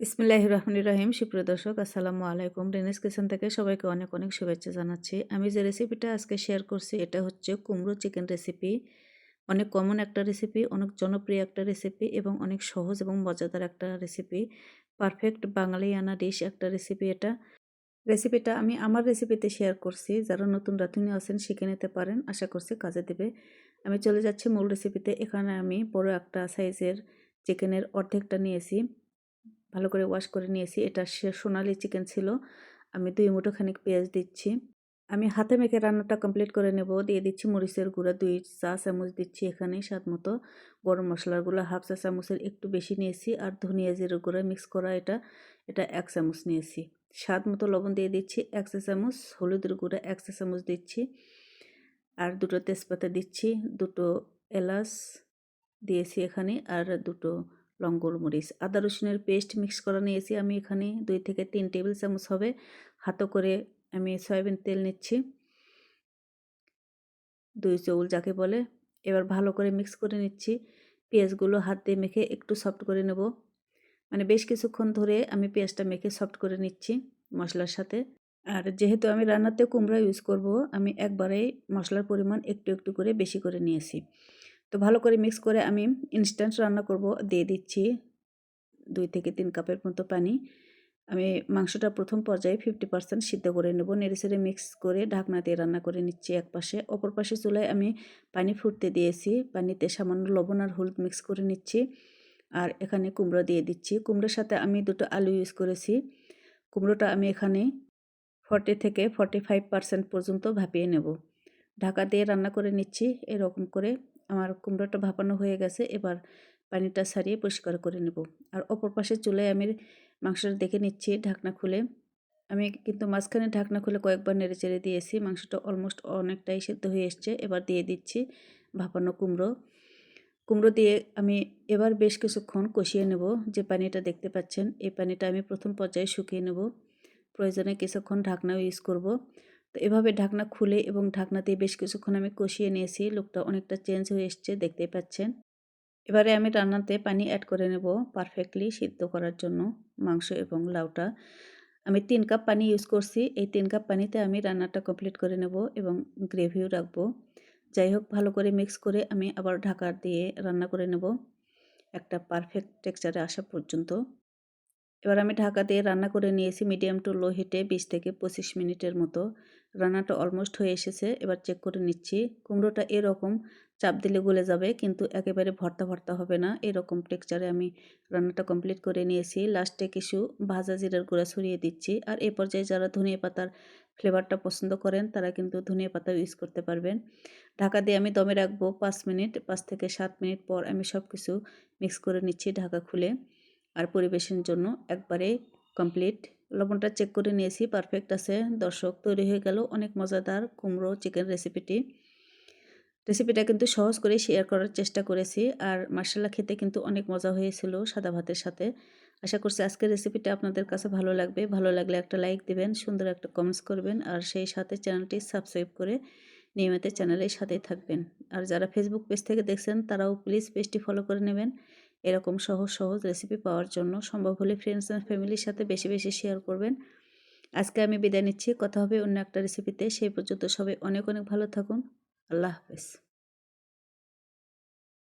ইসমিল্লাহ রহমানির রহিম। সুপ্রিয় দর্শক, আসসালামু আলাইকুম। রেনিস কিচেন থেকে সবাইকে অনেক অনেক শুভেচ্ছা জানাচ্ছি। আমি যে রেসিপিটা আজকে শেয়ার করছি, এটা হচ্ছে কুমড়ো চিকেন রেসিপি অনেক কমন একটা রেসিপি অনেক জনপ্রিয় একটা রেসিপি এবং অনেক সহজ এবং মজাদার একটা রেসিপি পারফেক্ট বাঙালিয়ানা ডিশ একটা রেসিপি এটা। রেসিপিটা আমি আমার রেসিপিতে শেয়ার করছি। যারা নতুন রাঁধুনি আছেন, শিখে নিতে পারেন। আশা করছি কাজে দেবে। আমি চলে যাচ্ছি মূল রেসিপিতে এখানে আমি বড় একটা সাইজের চিকেনের অর্ধেকটা নিয়েছি। ভালো করে ওয়াশ করে নিয়েছি। এটা সে সোনালি চিকেন ছিল। আমি দুই মুঠো খানিক পেঁয়াজ দিচ্ছি। আমি হাতে মেখে রান্নাটা কমপ্লিট করে নেব। দিয়ে দিচ্ছি মরিচের গুঁড়া, দুই চা চামচ দিচ্ছি এখানে স্বাদ মতো। গরম মশলার গুঁড়া, হাফ চা চামচের একটু বেশি নিয়েছি। আর ধনিয়া জিরের গুঁড়া মিক্স করা এটা। এটা এক চামচ নিয়েছি। স্বাদ মতো লবণ দিয়ে দিচ্ছি এক চা চামচ। হলুদের গুঁড়া এক চা চামচ দিচ্ছি। আর দুটো তেজপাতা দিচ্ছি। দুটো এলাচ দিয়েছি এখানে। আর দুটো লং গোলমরিচ, আদা রসুনের পেস্ট মিক্স করা নিয়েছি আমি এখানে। দুই থেকে তিন টেবিল চামচ হবে। হাতও করে আমি সয়াবিন তেল নিচ্ছি। দুই চৌল যাকে বলে। এবার ভালো করে মিক্স করে নিচ্ছি। পেঁয়াজগুলো হাত দিয়ে মেখে একটু সফট করে নেব। মানে বেশ কিছুক্ষণ ধরে আমি পেঁয়াজটা মেখে সফট করে নিচ্ছি মশলার সাথে। আর যেহেতু আমি রান্নাতে কুমড়া ইউজ করব, আমি একবারেই মশলার পরিমাণ একটু একটু করে বেশি করে নিয়েছি। তো ভালো করে মিক্স করে আমি ইনস্ট্যান্ট রান্না করব। দিয়ে দিচ্ছি দুই থেকে তিন কাপের মতো পানি। আমি মাংসটা প্রথম পর্যায়ে ফিফটি পার্সেন্ট সিদ্ধ করে নেব। নেড়েচেড়ে মিক্স করে ঢাকনা দিয়ে রান্না করে নিচ্ছি এক পাশে অপর পাশে চুলায় আমি পানি ফুটতে দিয়েছি। পানিতে সামান্য লবণ আর হলুদ মিক্স করে নিচ্ছি। আর এখানে কুমড়ো দিয়ে দিচ্ছি। কুমড়োর সাথে আমি দুটো আলু ইউজ করেছি। কুমড়োটা আমি এখানে ফর্টি থেকে ফর্টি ফাইভ পার্সেন্ট পর্যন্ত ভাপিয়ে নেব। ঢাকা দিয়ে রান্না করে নিচ্ছি। এরকম করে আমার কুমড়োটা ভাপানো হয়ে গেছে, এবার পানিটা সারিয়ে পরিষ্কার করে নেব। আর অপর পাশে চুলায় আমি মাংসটা দেখে নিচ্ছি ঢাকনা খুলে। আমি কিন্তু মাঝখানে ঢাকনা খুলে কয়েকবার নেড়ে চেড়ে দিয়েছি, মাংসটা অলমোস্ট অনেকটাই সেদ্ধ হয়ে এসছে, এবার দিয়ে দিচ্ছি ভাপানো কুমড়ো। কুমড়ো দিয়ে আমি এবার বেশ কিছুক্ষণ কষিয়ে নেব, যে পানিটা দেখতে পাচ্ছেন, এই পানিটা আমি প্রথম পর্যায়ে শুকিয়ে নেব। প্রয়োজনে কিছুক্ষণ ঢাকনাও ইউজ করব। তো এভাবে ঢাকনা খুলে এবং ঢাকনাতে বেশ কিছুক্ষণ আমি কষিয়ে নিয়েছি। লুকটা অনেকটা চেঞ্জ হয়ে এসছে, দেখতেই পাচ্ছেন। এবারে আমি রান্নাতে পানি অ্যাড করে নেব পারফেক্টলি সিদ্ধ করার জন্য মাংস এবং লাউটা। আমি তিন কাপ পানি ইউজ করছি। এই তিন কাপ পানিতে আমি রান্নাটা কমপ্লিট করে নেব এবং গ্রেভিও রাখব। যাই হোক, ভালো করে মিক্স করে আমি আবার ঢাকা দিয়ে রান্না করে নেব। একটা পারফেক্ট টেক্সচারে আসা পর্যন্ত। এবার আমি ঢাকা দিয়ে রান্না করে নিয়েছি মিডিয়াম টু লো হিটে বিশ থেকে পঁচিশ মিনিটের মতো। রান্নাটা অলমোস্ট হয়ে এসেছে, এবার চেক করে নিচ্ছি। কুমড়োটা এরকম চাপ দিলে গলে যাবে, কিন্তু একেবারে ভর্তা ভর্তা হবে না। এরকম টেক্সচারে আমি রান্নাটা কমপ্লিট করে নিয়েছি। লাস্টে কিছু ভাজা জিরার গুঁড়া ছড়িয়ে দিচ্ছি। আর এ পর্যায়ে যারা ধনিয়া পাতার ফ্লেভারটা পছন্দ করেন, তারা কিন্তু ধনিয়া পাতা ইউজ করতে পারবেন। ঢাকা দিয়ে আমি দমে রাখব পাঁচ মিনিট, পাঁচ থেকে সাত মিনিট পর আমি সব কিছু মিক্স করে নিচ্ছি ঢাকা খুলে। আর পরিবেশনের জন্য একবারে কমপ্লিট লবণটা চেক করে নিয়েছি পারফেক্ট আছে। দর্শক, তৈরি হয়ে গেল অনেক মজাদার কুমড়ো চিকেন রেসিপিটি রেসিপিটা কিন্তু সহজ করে শেয়ার করার চেষ্টা করেছি আর মার্শাল্লা খেতে কিন্তু অনেক মজা হয়েছিল সাদা ভাতের সাথে। আশা করছি আজকের রেসিপিটা আপনাদের কাছে ভালো লাগবে। ভালো লাগলে একটা লাইক দেবেন, সুন্দর একটা কমেন্টস করবেন আর সেই সাথে চ্যানেলটি সাবস্ক্রাইব করে নিয়মিত চ্যানেলের সাথেই থাকবেন। আর যারা ফেসবুক পেজ থেকে দেখছেন, তারাও প্লিজ পেজটি ফলো করে নেবেন। এরকম সহজ সহজ রেসিপি পাওয়ার জন্য সম্ভব হলে ফ্রেন্ডস অ্যান্ড ফ্যামিলির সাথে বেশি বেশি শেয়ার করবেন। আজকে আমি বিদায় নিচ্ছি। কথা হবে অন্য একটা রেসিপিতে সেই পর্যন্ত সবাই অনেক অনেক ভালো থাকুন। আল্লাহ হাফেজ।